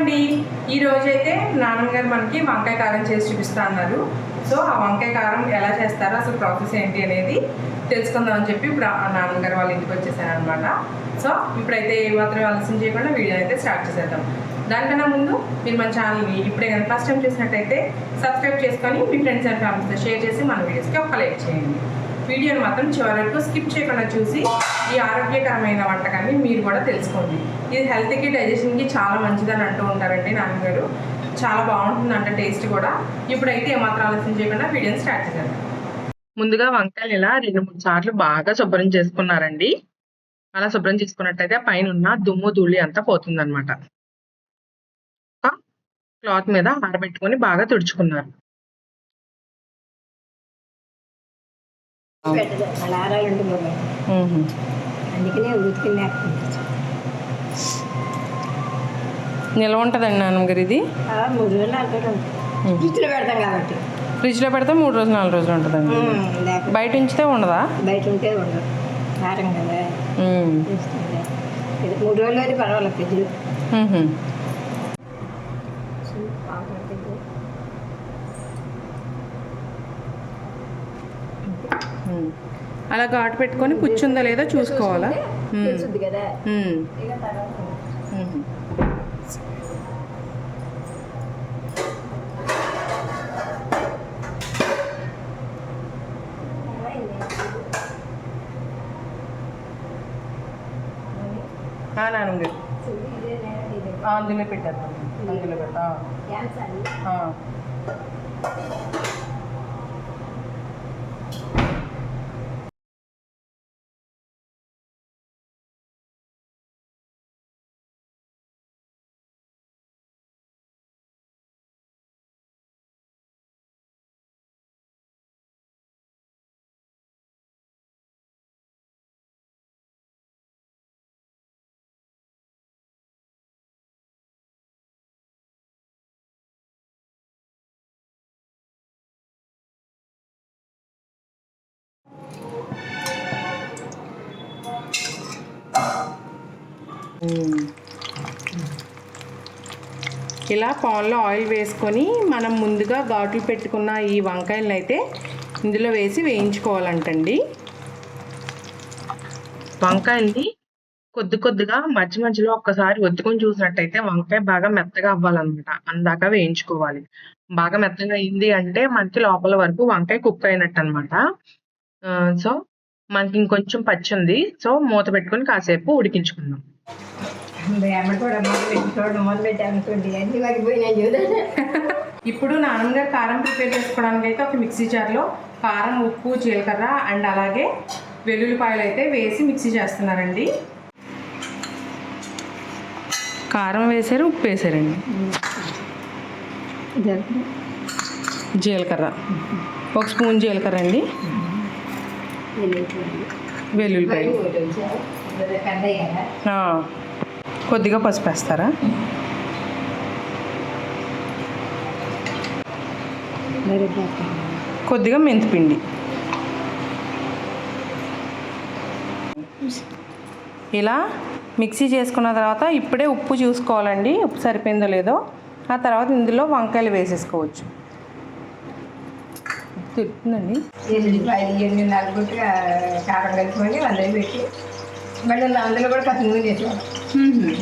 అండి ఈ అయితే నాన్నగారు మనకి వంకాయ కారం చేసి చూపిస్తా అన్నారు. సో ఆ వంకాయ కారం ఎలా చేస్తారో అసలు ప్రాసెస్ ఏంటి అనేది తెలుసుకుందాం అని చెప్పి ఇప్పుడు నాన్నగారు వాళ్ళ ఇంటికి వచ్చేసాను అనమాట సో ఇప్పుడైతే ఏ మాత్రం ఆలస్యం చేయకుండా వీడియో అయితే స్టార్ట్ చేసేద్దాం. దానికన్నా ముందు మీరు మన ఛానల్ని ఇప్పుడే కానీ ఫస్ట్ టైం చూసినట్టయితే సబ్స్క్రైబ్ చేసుకొని మీ ఫ్రెండ్స్ అండ్ ఫ్యామిలీతో షేర్ చేసి మన వీడియోస్కి ఒక లైక్ చేయండి. వీడియోని మాత్రం చివరి వరకు స్కిప్ చేయకుండా చూసి ఈ ఆరోగ్యకరమైన వంటకాన్ని మీరు కూడా తెలుసుకోండి. ఇది హెల్త్కి డైజెషన్కి చాలా మంచిదని అంటూ ఉంటారండి నాన్నగారు. చాలా బాగుంటుంది అంట టేస్ట్ కూడా. ఇప్పుడైతే ఏమాత్రం ఆలోచన చేయకుండా వీడియోని స్టార్ట్ చేద్దాం. ముందుగా వంకాయలు ఇలా రెండు మూడు సార్లు బాగా శుభ్రం చేసుకున్నారండి. అలా శుభ్రం చేసుకున్నట్టయితే పైన ఉన్న దుమ్ము ధూళి అంతా పోతుందన్నమాట. క్లాత్ మీద ఆరబెట్టుకొని బాగా తుడుచుకున్నారు. అందుకనే ఉతికిన నిల్వ ఉంటుందండి నాన్నగారు ఇది? మూడు రోజులు ఫ్రిడ్జ్లో పెడతాం కాబట్టి. ఫ్రిడ్జ్లో పెడితే మూడు రోజులు నాలుగు రోజులు ఉంటుందండి. బయట ఉంచితే ఉండదా? బయట ఉంటే ఉండదు. కారం కదా. మూడు రోజులు అయితే పర్వాలేదు ఫ్రిడ్జ్లో. అలా ఘాటు పెట్టుకొని పుచ్చుందా లేదో చూసుకోవాలా? అందులో పెట్టేద్దాం. అందులో పెట్టా. ఇలా పాన్లో ఆయిల్ వేసుకొని మనం ముందుగా ఘాట్లు పెట్టుకున్న ఈ వంకాయలను అయితే ఇందులో వేసి వేయించుకోవాలంటండి. వంకాయల్ని కొద్ది కొద్దిగా మధ్య మధ్యలో ఒక్కసారి ఒత్తుకొని చూసినట్టయితే వంకాయ బాగా మెత్తగా అవ్వాలన్నమాట. అందాక వేయించుకోవాలి. బాగా మెత్తగా అయింది అంటే మనకి లోపల వరకు వంకాయ కుక్ అయినట్టు అనమాట సో మనకి ఇంకొంచెం పచ్చి ఉంది సో మూత పెట్టుకొని కాసేపు ఉడికించుకుందాం. ఇప్పుడు నాన్నగారు కారం ప్రిపేర్ చేసుకోవడానికి అయితే ఒక మిక్సీ జార్లో కారం ఉప్పు జీలకర్ర అండ్ అలాగే వెల్లుల్లిపాయలు అయితే వేసి మిక్సీ చేస్తున్నారండి కారం వేసారు ఉప్పు వేసారండి జీలకర్ర. ఒక స్పూన్ జీలకర్ర అండి. వెల్లుల్లిపాయలు. కొద్దిగా పసుపు వేస్తారా కొద్దిగా మెంతిపిండి. ఇలా మిక్సీ చేసుకున్న తర్వాత ఇప్పుడే ఉప్పు చూసుకోవాలండి. ఉప్పు సరిపోయిందో లేదో. ఆ తర్వాత ఇందులో వంకాయలు వేసేసుకోవచ్చు. నలుగుట్టుగా కారం కలుపుకొని అందులో పెట్టి మళ్ళీ అందులో కూడా కాస్త నూనె వేసుకోవాలి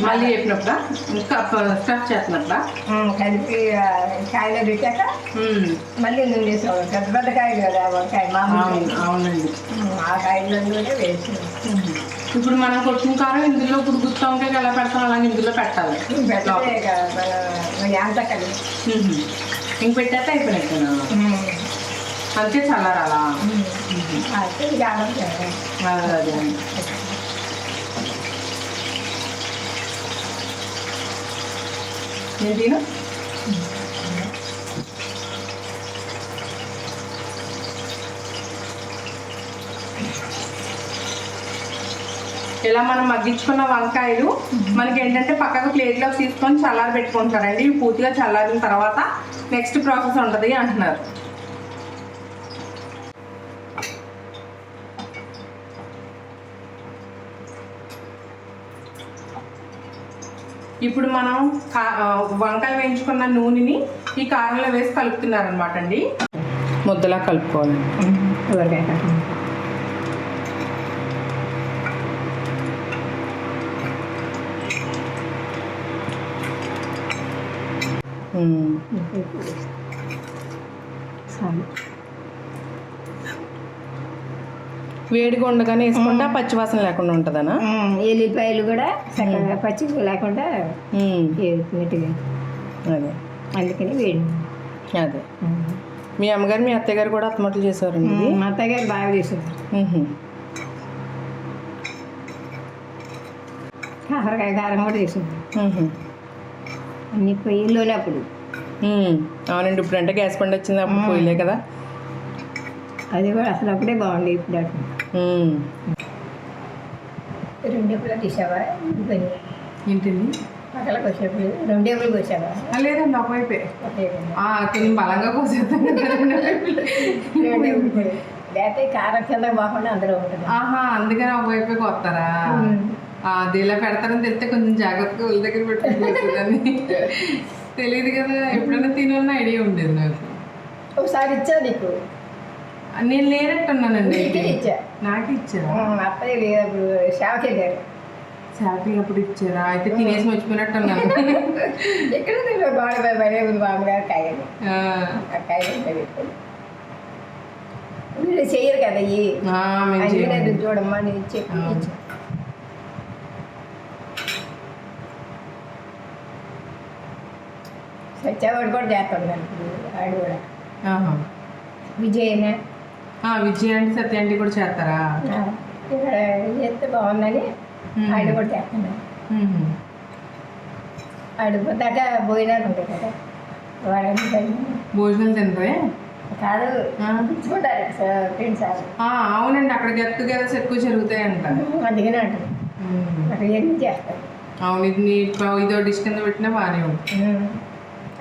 మళ్ళీ చెప్పినప్పుడు స్టఫ్ చేస్తున్నప్పుడా కలిపి కాయలో పెట్టాక మళ్ళీ నూనె వేసుకోవాలి పెద్ద పెద్ద కాయలు కదా వంకాయ మామూలు అవునండి. ఆ కాయలలోనే వేసి. ఇప్పుడు మనం కొట్టిన కారం ఇందులో ఇప్పుడు గుత్తి వంకాయకి ఎలా పెడతాం? అలాగే ఇందులో పెట్టాలి. ఇక కలిపి పెట్టేస్తే అయిపోయినట్టు అంతే చల్లారాలా. అదే అదే నేను ఇలా మనం మగ్గించుకున్న వంకాయలు మనకి ఏంటంటే పక్కకు ప్లేట్లోకి తీసుకొని చల్లారి పెట్టుకుంటారండి ఇవి పూర్తిగా చల్లారిన తర్వాత నెక్స్ట్ ప్రాసెస్ ఉంటుంది అంటున్నారు. ఇప్పుడు మనం వంకాయ వేయించుకున్న నూనెని ఈ కారంలో వేసి కలుపుతున్నారనమాట అండి. ముద్దలా కలుపుకోవాలి. ఊరగాయ కారం ఉమ్. చాలు వేడిగా ఉండగానే వేసుకుంటే పచ్చివాసన లేకుండా ఉంటుందనా? ఎల్లిపాయలు కూడా చక్కగా పచ్చి లేకుండా అదే. అందుకని వేడి. అదే. మీ అమ్మగారు మీ అత్తయ్య గారు కూడా అత్తమట్లు చేసేవారండి? మా అత్తయ్య గారు బాగా ఉహు. కాకరకాయ కారం కూడా ఉహు. అన్ని పొయ్యిల్లోనే అప్పుడు. అవునండి ఇప్పుడు అంటే గ్యాస్ బండి వచ్చింది అప్పుడు పోయిలే కదా. అది కూడా అసలు అప్పుడే బాగుంది ఇప్పుడు అటు. రెండు తీసావా ఏంటండి పక్కలకు రెండు కోసావా లేదండి ఒకవైపే కొంచెం బలంగా. లేకపోతే కారం కింద బాగుండి అందులో ఉంటుంది. ఆహా అందుకని ఒకవైపే కొత్తారా. అది ఇలా పెడతారని తెలిస్తే కొంచెం జాగ్రత్తగా ఒళ్ళ దగ్గర పెట్టుకోలేదని తెలియదు కదా ఎప్పుడైనా తినాలన్న ఐడియా ఉండేది నాకు. ఒకసారి ఇచ్చా నీకు? నేను లేనట్టున్నానండి నీకే ఇచ్చా నాకు ఇచ్చారా ఉమ్, అత్తయ్య లేదు అప్పుడు షాప్కి వెళ్ళారు శాలరీ అప్పుడు ఇచ్చారా అయితే తినేసి మర్చిపోయినట్టున్నాను ఎక్కడ నేను గోడ మీద పడే ఉంది మామగారు కాయలు ఆ, ఆ కాయలు ఇంత పెట్టుకొని వీళ్ళు చెయ్యరు కదా ఇవి ఆ, మేము అందుకనే చేయము. ఇది చూడమ్మా నేను చెప్పి ఆ. ఇచ్చా. సత్యావాడు కూడా చేస్తాడు ఇప్పుడు ఆడు కూడా ఆహా. విజయనే ఆ, విజయ అంటే సత్య ఆంటీ కూడా చేస్తారా? ఇక్కడ చేస్తే బాగుందని. ఆడు కూడా. ఆడు దాకా భోజనాలు ఉంటాయి కదా వాడు భోజనాలు తినరే కాదు. ఇచ్చుకుంటారు ఫ్రెండ్స్ అవునండి అక్కడ గెట్ టుగెదర్స్ ఎక్కువ జరుగుతాయంట. అందుకనే అంటారు. అక్కడ ఎన్ని చేస్తారు. అవును ఇది నీ ఇదో డిష్ కింద పెట్టినా బాగానే ఉంటుంది.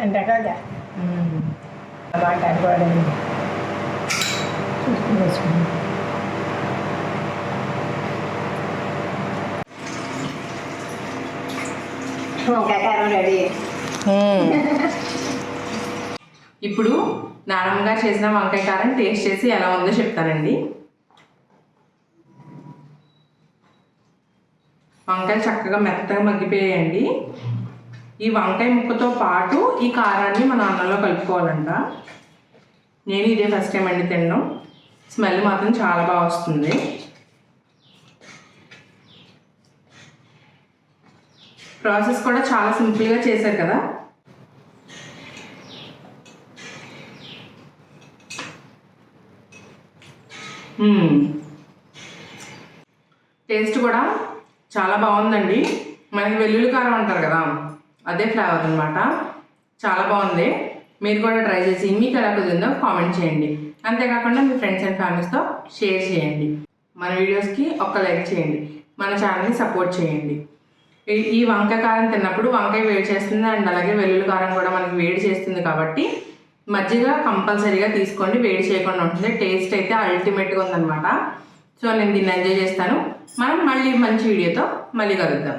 అన్ని రకాలు చేస్తారు. అనుకోవడం చూసుకుని వేసుకుని వంకాయ కారం రెడీ ఇప్పుడు నానమ్మగా చేసిన వంకాయ కారం టేస్ట్ చేసి ఎలా ఉందో చెప్తానండి వంకాయ చక్కగా మెత్తగా మగ్గిపోయాయండి. ఈ వంకాయ ముక్కతో పాటు ఈ కారాన్ని మన అన్నంలో కలుపుకోవాలంట. నేను ఇదే ఫస్ట్ టైం అండి తినడం. స్మెల్ మాత్రం చాలా బాగా వస్తుంది. ప్రాసెస్ కూడా చాలా సింపుల్గా చేశారు కదా. టేస్ట్ కూడా చాలా బాగుందండి. మనకి వెల్లుల్లి కారం అంటారు కదా అదే ఫ్లేవర్ అనమాట చాలా బాగుంది. మీరు కూడా ట్రై చేసి మీకు ఎలా కుదిరిందో కామెంట్ చేయండి. అంతేకాకుండా మీ ఫ్రెండ్స్ అండ్ ఫ్యామిలీస్తో షేర్ చేయండి. మన వీడియోస్కి ఒక్క లైక్ చేయండి. మన ఛానల్ని సపోర్ట్ చేయండి. ఈ- వంకాయ కారం తిన్నప్పుడు వంకాయ వేడి చేస్తుంది అండ్ అలాగే వెల్లుల్లి కారం కూడా మనకి వేడి చేస్తుంది కాబట్టి మజ్జిగ కంపల్సరీగా తీసుకోండి. వేడి చేయకుండా ఉంటుంది. టేస్ట్ అయితే అల్టిమేట్గా ఉందన్నమాట. సో నేను దీన్ని ఎంజాయ్ చేస్తాను. మనం మళ్ళీ మంచి వీడియోతో మళ్ళీ కలుద్దాం.